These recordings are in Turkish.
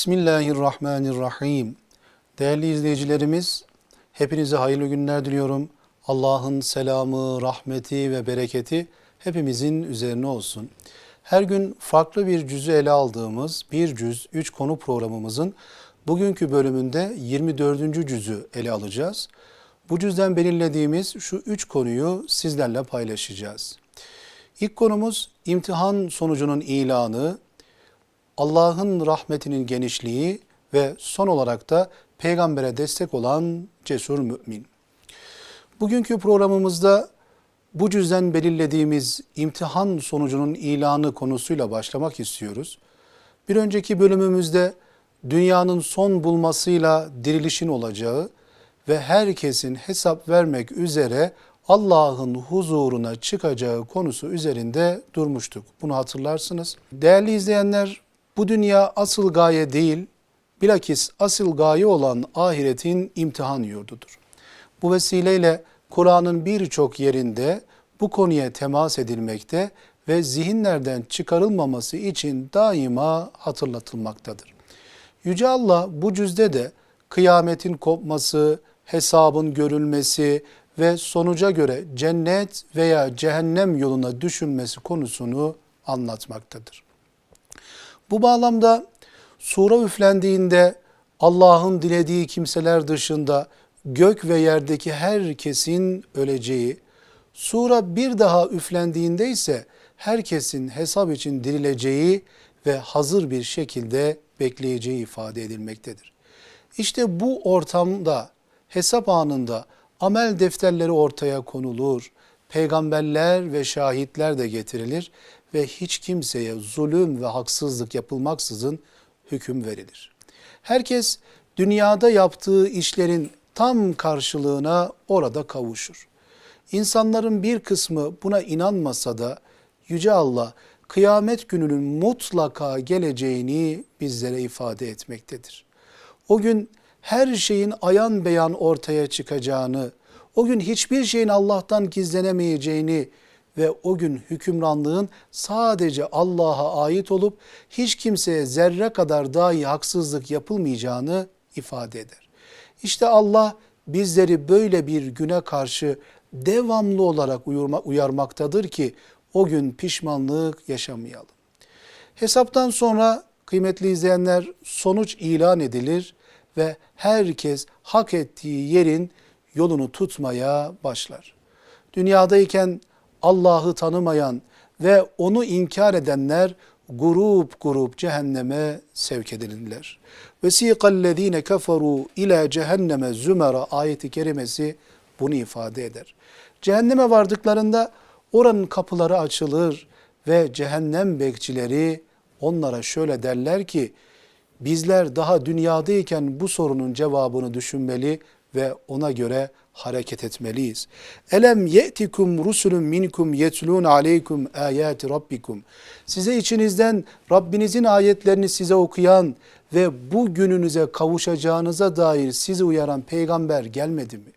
Bismillahirrahmanirrahim. Değerli izleyicilerimiz, hepinize hayırlı günler diliyorum. Allah'ın selamı, rahmeti ve bereketi hepimizin üzerine olsun. Her gün farklı bir cüzü ele aldığımız bir cüz, üç konu programımızın bugünkü bölümünde 24. cüzü ele alacağız. Bu cüzden belirlediğimiz şu üç konuyu sizlerle paylaşacağız. İlk konumuz imtihan sonucunun ilanı, Allah'ın rahmetinin genişliği ve son olarak da peygambere destek olan cesur mümin. Bugünkü programımızda bu cüzden belirlediğimiz imtihan sonucunun ilanı konusuyla başlamak istiyoruz. Bir önceki bölümümüzde dünyanın son bulmasıyla dirilişin olacağı ve herkesin hesap vermek üzere Allah'ın huzuruna çıkacağı konusu üzerinde durmuştuk. Bunu hatırlarsınız. Değerli izleyenler, bu dünya asıl gaye değil, bilakis asıl gaye olan ahiretin imtihan yurdudur. Bu vesileyle Kur'an'ın birçok yerinde bu konuya temas edilmekte ve zihinlerden çıkarılmaması için daima hatırlatılmaktadır. Yüce Allah bu cüzde de kıyametin kopması, hesabın görülmesi ve sonuca göre cennet veya cehennem yoluna düşünmesi konusunu anlatmaktadır. Bu bağlamda sura üflendiğinde Allah'ın dilediği kimseler dışında gök ve yerdeki herkesin öleceği, sura bir daha üflendiğinde ise herkesin hesap için dirileceği ve hazır bir şekilde bekleyeceği ifade edilmektedir. İşte bu ortamda hesap anında amel defterleri ortaya konulur, peygamberler ve şahitler de getirilir ve hiç kimseye zulüm ve haksızlık yapılmaksızın hüküm verilir. Herkes dünyada yaptığı işlerin tam karşılığına orada kavuşur. İnsanların bir kısmı buna inanmasa da Yüce Allah kıyamet gününün mutlaka geleceğini bizlere ifade etmektedir. O gün her şeyin ayan beyan ortaya çıkacağını, o gün hiçbir şeyin Allah'tan gizlenemeyeceğini ve o gün hükümranlığın sadece Allah'a ait olup hiç kimseye zerre kadar dahi haksızlık yapılmayacağını ifade eder. İşte Allah bizleri böyle bir güne karşı devamlı olarak uyarma, uyarmaktadır ki o gün pişmanlık yaşamayalım. Hesaptan sonra kıymetli izleyenler sonuç ilan edilir ve herkes hak ettiği yerin yolunu tutmaya başlar. Dünyadayken Allah'ı tanımayan ve onu inkar edenler grup grup cehenneme sevk edilirler. Vesikallezine keferu ila cehenneme zümera ayeti kerimesi bunu ifade eder. Cehenneme vardıklarında oranın kapıları açılır ve cehennem bekçileri onlara şöyle derler ki bizler daha dünyadayken bu sorunun cevabını düşünmeli ve ona göre hareket etmeliyiz. Elem ye'tikum rusulun minkum yetlun aleykum ayati rabbikum. Size içinizden Rabbinizin ayetlerini size okuyan ve bu gününüze kavuşacağınıza dair sizi uyaran peygamber gelmedi mi?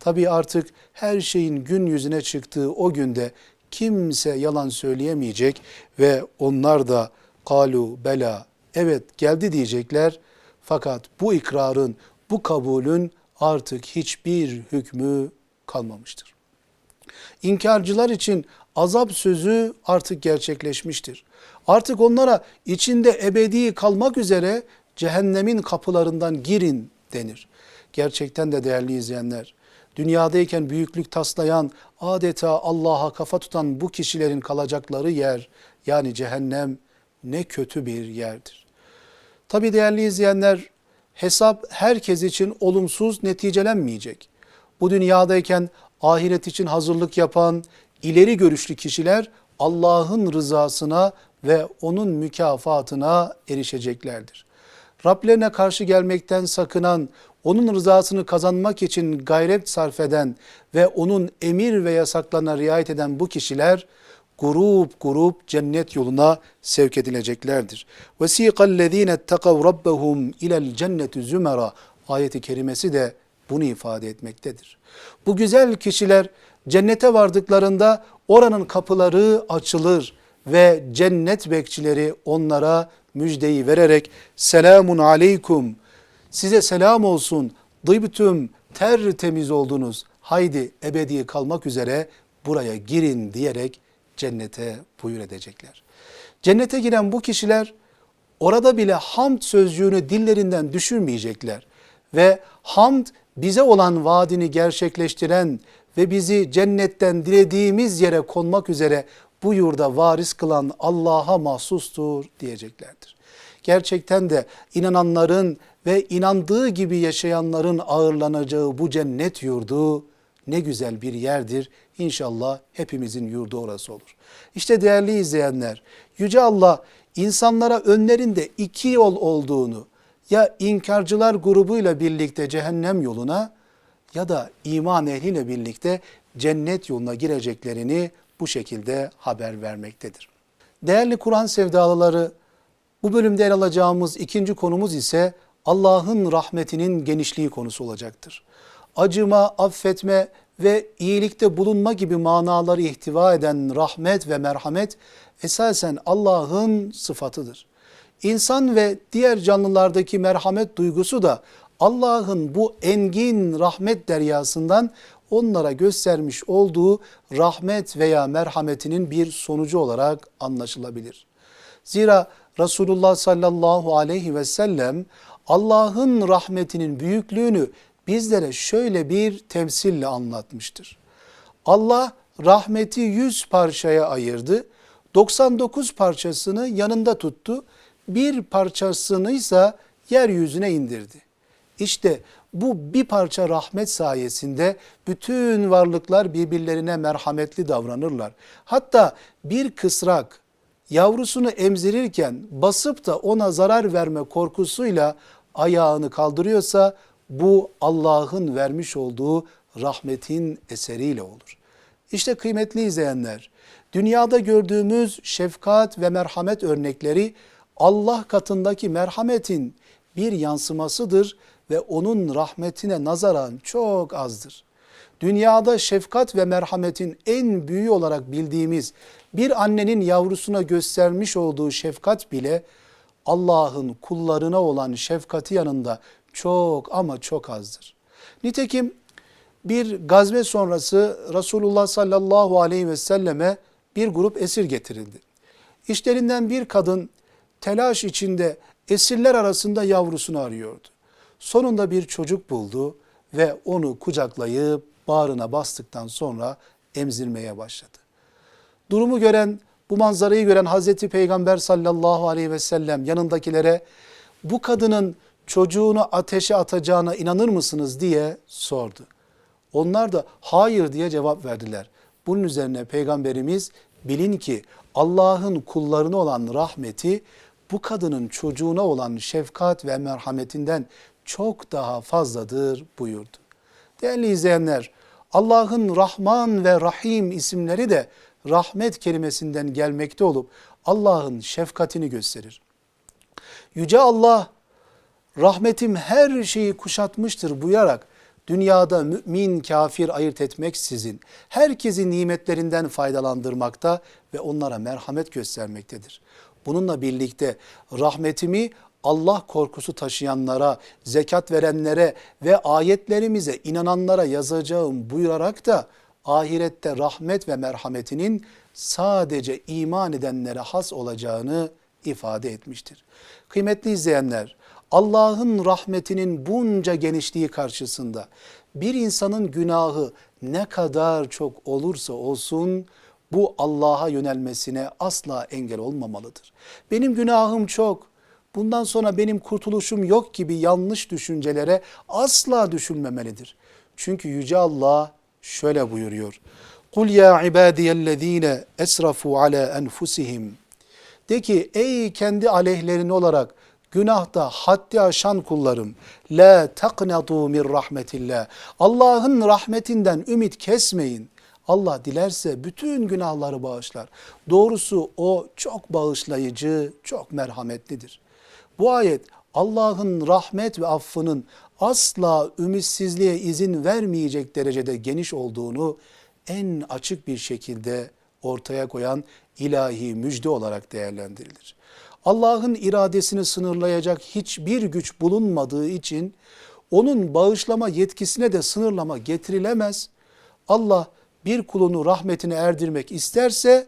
Tabi artık her şeyin gün yüzüne çıktığı o günde kimse yalan söyleyemeyecek ve onlar da kalu bela evet geldi diyecekler. Fakat bu ikrarın, bu kabulün artık hiçbir hükmü kalmamıştır. İnkarcılar için azap sözü artık gerçekleşmiştir. Artık onlara içinde ebedi kalmak üzere cehennemin kapılarından girin denir. Gerçekten de değerli izleyenler, dünyadayken büyüklük taslayan, adeta Allah'a kafa tutan bu kişilerin kalacakları yer, yani cehennem ne kötü bir yerdir. Tabi değerli izleyenler, hesap herkes için olumsuz neticelenmeyecek. Bu dünyadayken ahiret için hazırlık yapan ileri görüşlü kişiler Allah'ın rızasına ve onun mükafatına erişeceklerdir. Rablerine karşı gelmekten sakınan, onun rızasını kazanmak için gayret sarf eden ve onun emir ve yasaklarına riayet eden bu kişiler grup grup cennet yoluna sevk edileceklerdir. Vesikallezine ettekav rabbehum ilel cenneti zümera ayeti kerimesi de bunu ifade etmektedir. Bu güzel kişiler cennete vardıklarında oranın kapıları açılır ve cennet bekçileri onlara müjdeyi vererek selamun aleykum size selam olsun dıybtüm tertemiz oldunuz haydi ebedi kalmak üzere buraya girin diyerek cennete buyur edecekler. Cennete giren bu kişiler orada bile hamd sözcüğünü dillerinden düşürmeyecekler ve hamd bize olan vaadini gerçekleştiren ve bizi cennetten dilediğimiz yere konmak üzere bu yurda varis kılan Allah'a mahsustur diyeceklerdir. Gerçekten de inananların ve inandığı gibi yaşayanların ağırlanacağı bu cennet yurdu ne güzel bir yerdir. İnşallah hepimizin yurdu orası olur. İşte değerli izleyenler, Yüce Allah insanlara önlerinde iki yol olduğunu ya inkarcılar grubuyla birlikte cehennem yoluna ya da iman ehliyle birlikte cennet yoluna gireceklerini bu şekilde haber vermektedir. Değerli Kur'an sevdalıları bu bölümde ele alacağımız ikinci konumuz ise Allah'ın rahmetinin genişliği konusu olacaktır. Acıma, affetme ve iyilikte bulunma gibi manaları ihtiva eden rahmet ve merhamet esasen Allah'ın sıfatıdır. İnsan ve diğer canlılardaki merhamet duygusu da Allah'ın bu engin rahmet deryasından onlara göstermiş olduğu rahmet veya merhametinin bir sonucu olarak anlaşılabilir. Zira Resulullah sallallahu aleyhi ve sellem Allah'ın rahmetinin büyüklüğünü bizlere şöyle bir temsille anlatmıştır. Allah rahmeti yüz parçaya ayırdı. 99 parçasını yanında tuttu. Bir parçasını ise yeryüzüne indirdi. İşte bu bir parça rahmet sayesinde bütün varlıklar birbirlerine merhametli davranırlar. Hatta bir kısrak yavrusunu emzirirken basıp da ona zarar verme korkusuyla ayağını kaldırıyorsa bu Allah'ın vermiş olduğu rahmetin eseriyle olur. İşte kıymetli izleyenler, dünyada gördüğümüz şefkat ve merhamet örnekleri Allah katındaki merhametin bir yansımasıdır ve onun rahmetine nazaran çok azdır. Dünyada şefkat ve merhametin en büyüğü olarak bildiğimiz bir annenin yavrusuna göstermiş olduğu şefkat bile Allah'ın kullarına olan şefkati yanında çok ama çok azdır. Nitekim bir gazve sonrası Resulullah sallallahu aleyhi ve selleme bir grup esir getirildi. İşlerinden bir kadın telaş içinde esirler arasında yavrusunu arıyordu. Sonunda bir çocuk buldu ve onu kucaklayıp bağrına bastıktan sonra emzirmeye başladı. Durumu gören, bu manzarayı gören Hazreti Peygamber sallallahu aleyhi ve sellem yanındakilere bu kadının çocuğunu ateşe atacağına inanır mısınız diye sordu. Onlar da hayır diye cevap verdiler. Bunun üzerine Peygamberimiz bilin ki Allah'ın kullarına olan rahmeti bu kadının çocuğuna olan şefkat ve merhametinden çok daha fazladır buyurdu. Değerli izleyenler, Allah'ın Rahman ve Rahim isimleri de rahmet kelimesinden gelmekte olup Allah'ın şefkatini gösterir. Yüce Allah rahmetim her şeyi kuşatmıştır buyurarak dünyada mümin kafir ayırt etmeksizin herkesi nimetlerinden faydalandırmakta ve onlara merhamet göstermektedir. Bununla birlikte rahmetimi Allah korkusu taşıyanlara, zekat verenlere ve ayetlerimize inananlara yazacağım buyurarak da ahirette rahmet ve merhametinin sadece iman edenlere has olacağını ifade etmiştir. Kıymetli izleyenler, Allah'ın rahmetinin bunca genişliği karşısında bir insanın günahı ne kadar çok olursa olsun bu Allah'a yönelmesine asla engel olmamalıdır. Benim günahım çok, bundan sonra benim kurtuluşum yok gibi yanlış düşüncelere asla düşünmemelidir. Çünkü Yüce Allah şöyle buyuruyor. Kul ya ibadiyellezine esrafu ala enfusihim. De ki ey kendi aleyhlerini olarak günahta haddi aşan kullarım. La taqnatu min rahmetillah. Allah'ın rahmetinden ümit kesmeyin. Allah dilerse bütün günahları bağışlar. Doğrusu o çok bağışlayıcı, çok merhametlidir. Bu ayet Allah'ın rahmet ve affının asla ümitsizliğe izin vermeyecek derecede geniş olduğunu en açık bir şekilde ortaya koyan ilahi müjde olarak değerlendirilir. Allah'ın iradesini sınırlayacak hiçbir güç bulunmadığı için onun bağışlama yetkisine de sınırlama getirilemez. Allah bir kulunu rahmetine erdirmek isterse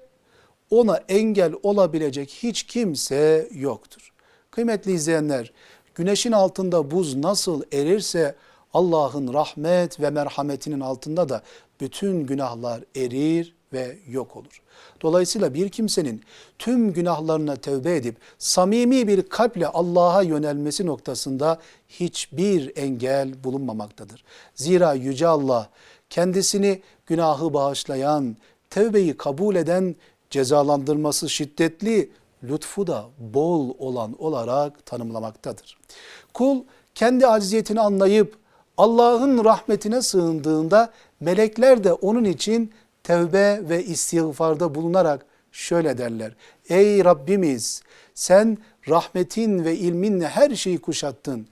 ona engel olabilecek hiç kimse yoktur. Kıymetli izleyenler, güneşin altında buz nasıl erirse Allah'ın rahmet ve merhametinin altında da bütün günahlar erir ve yok olur. Dolayısıyla bir kimsenin tüm günahlarına tevbe edip samimi bir kalple Allah'a yönelmesi noktasında hiçbir engel bulunmamaktadır. Zira Yüce Allah kendisini günahı bağışlayan, tevbeyi kabul eden, cezalandırması şiddetli, lütfu da bol olan olarak tanımlamaktadır. Kul kendi acziyetini anlayıp Allah'ın rahmetine sığındığında melekler de onun için tevbe ve istiğfarda bulunarak şöyle derler. Ey Rabbimiz sen rahmetin ve ilminle her şeyi kuşattın.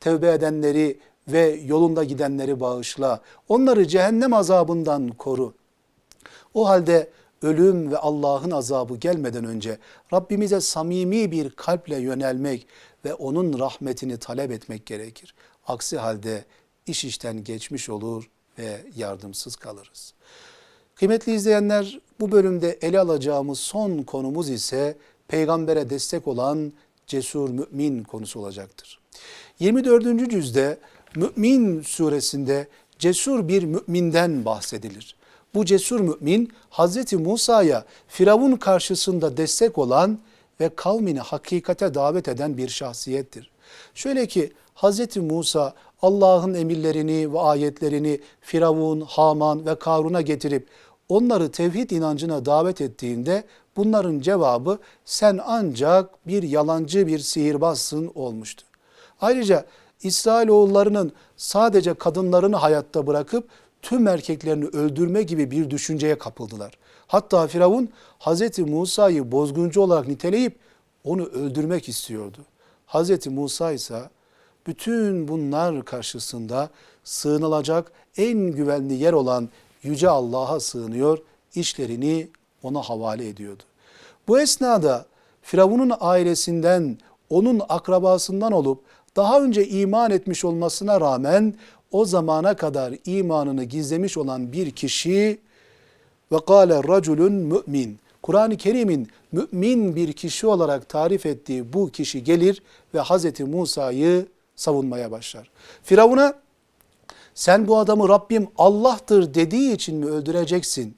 Tevbe edenleri ve yolunda gidenleri bağışla. Onları cehennem azabından koru. O halde ölüm ve Allah'ın azabı gelmeden önce Rabbimize samimi bir kalple yönelmek ve onun rahmetini talep etmek gerekir. Aksi halde iş işten geçmiş olur ve yardımsız kalırız. Kıymetli izleyenler bu bölümde ele alacağımız son konumuz ise peygambere destek olan cesur mümin konusu olacaktır. 24. cüzde Mümin suresinde cesur bir müminden bahsedilir. Bu cesur mümin Hazreti Musa'ya Firavun karşısında destek olan ve kavmini hakikate davet eden bir şahsiyettir. Şöyle ki Hazreti Musa Allah'ın emirlerini ve ayetlerini Firavun, Haman ve Karun'a getirip onları tevhid inancına davet ettiğinde bunların cevabı sen ancak bir yalancı bir sihirbazsın olmuştu. Ayrıca İsrailoğullarının sadece kadınlarını hayatta bırakıp tüm erkeklerini öldürme gibi bir düşünceye kapıldılar. Hatta Firavun Hazreti Musa'yı bozguncu olarak niteleyip onu öldürmek istiyordu. Hazreti Musa ise bütün bunlar karşısında sığınılacak en güvenli yer olan Yüce Allah'a sığınıyor, işlerini ona havale ediyordu. Bu esnada Firavun'un ailesinden, onun akrabasından olup daha önce iman etmiş olmasına rağmen o zamana kadar imanını gizlemiş olan bir kişi ve kâle raculun mümin. Kur'an-ı Kerim'in mümin bir kişi olarak tarif ettiği bu kişi gelir ve Hazreti Musa'yı savunmaya başlar. Firavun'a sen bu adamı Rabbim Allah'tır dediği için mi öldüreceksin?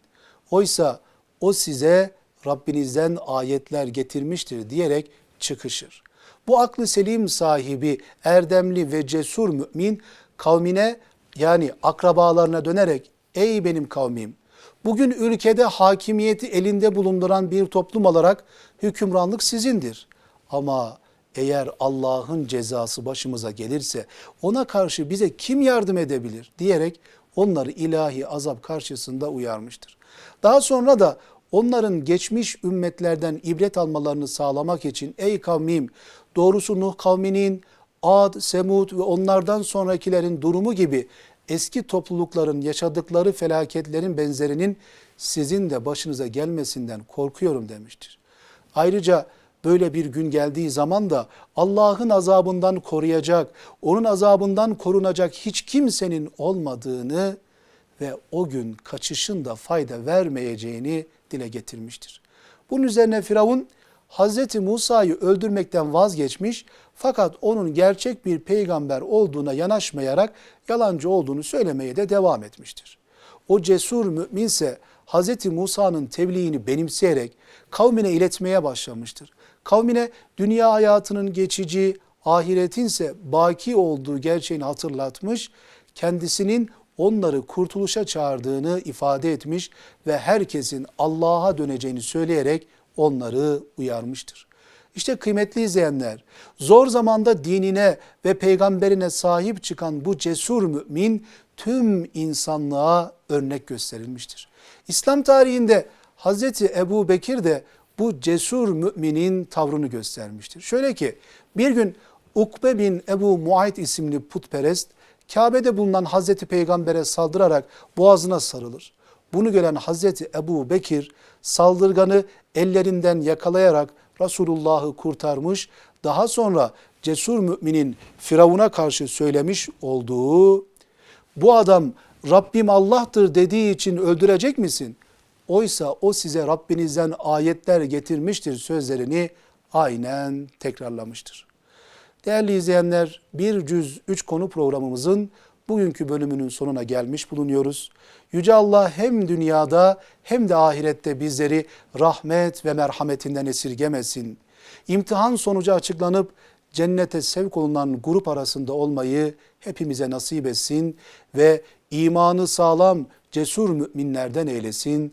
Oysa o size Rabbinizden ayetler getirmiştir diyerek çıkışır. Bu aklı selim sahibi, erdemli ve cesur mümin kavmine yani akrabalarına dönerek ey benim kavmim bugün ülkede hakimiyeti elinde bulunduran bir toplum olarak hükümranlık sizindir. Ama eğer Allah'ın cezası başımıza gelirse ona karşı bize kim yardım edebilir diyerek onları ilahi azap karşısında uyarmıştır. Daha sonra da onların geçmiş ümmetlerden ibret almalarını sağlamak için ey kavmim doğrusu Nuh kavminin Ad, Semud ve onlardan sonrakilerin durumu gibi eski toplulukların yaşadıkları felaketlerin benzerinin sizin de başınıza gelmesinden korkuyorum demiştir. Ayrıca böyle bir gün geldiği zaman da Allah'ın azabından koruyacak, onun azabından korunacak hiç kimsenin olmadığını ve o gün kaçışın da fayda vermeyeceğini dile getirmiştir. Bunun üzerine Firavun Hazreti Musa'yı öldürmekten vazgeçmiş fakat onun gerçek bir peygamber olduğuna yanaşmayarak yalancı olduğunu söylemeye de devam etmiştir. O cesur müminse Hazreti Musa'nın tebliğini benimseyerek kavmine iletmeye başlamıştır. Kavmine dünya hayatının geçici, ahiretinse baki olduğu gerçeğini hatırlatmış, kendisinin onları kurtuluşa çağırdığını ifade etmiş ve herkesin Allah'a döneceğini söyleyerek onları uyarmıştır. İşte kıymetli izleyenler, zor zamanda dinine ve peygamberine sahip çıkan bu cesur mümin tüm insanlığa örnek gösterilmiştir. İslam tarihinde Hazreti Ebu Bekir de bu cesur müminin tavrını göstermiştir. Şöyle ki bir gün Ukbe bin Ebu Muayt isimli putperest Kabe'de bulunan Hazreti Peygamber'e saldırarak boğazına sarılır. Bunu gören Hazreti Ebu Bekir saldırganı ellerinden yakalayarak Resulullah'ı kurtarmış, daha sonra cesur müminin Firavun'a karşı söylemiş olduğu bu adam Rabbim Allah'tır dediği için öldürecek misin? Oysa o size Rabbinizden ayetler getirmiştir sözlerini aynen tekrarlamıştır. Değerli izleyenler bir cüz üç konu programımızın bugünkü bölümünün sonuna gelmiş bulunuyoruz. Yüce Allah hem dünyada hem de ahirette bizleri rahmet ve merhametinden esirgemesin. İmtihan sonucu açıklanıp cennete sevk olunan grup arasında olmayı hepimize nasip etsin ve imanı sağlam, cesur müminlerden eylesin.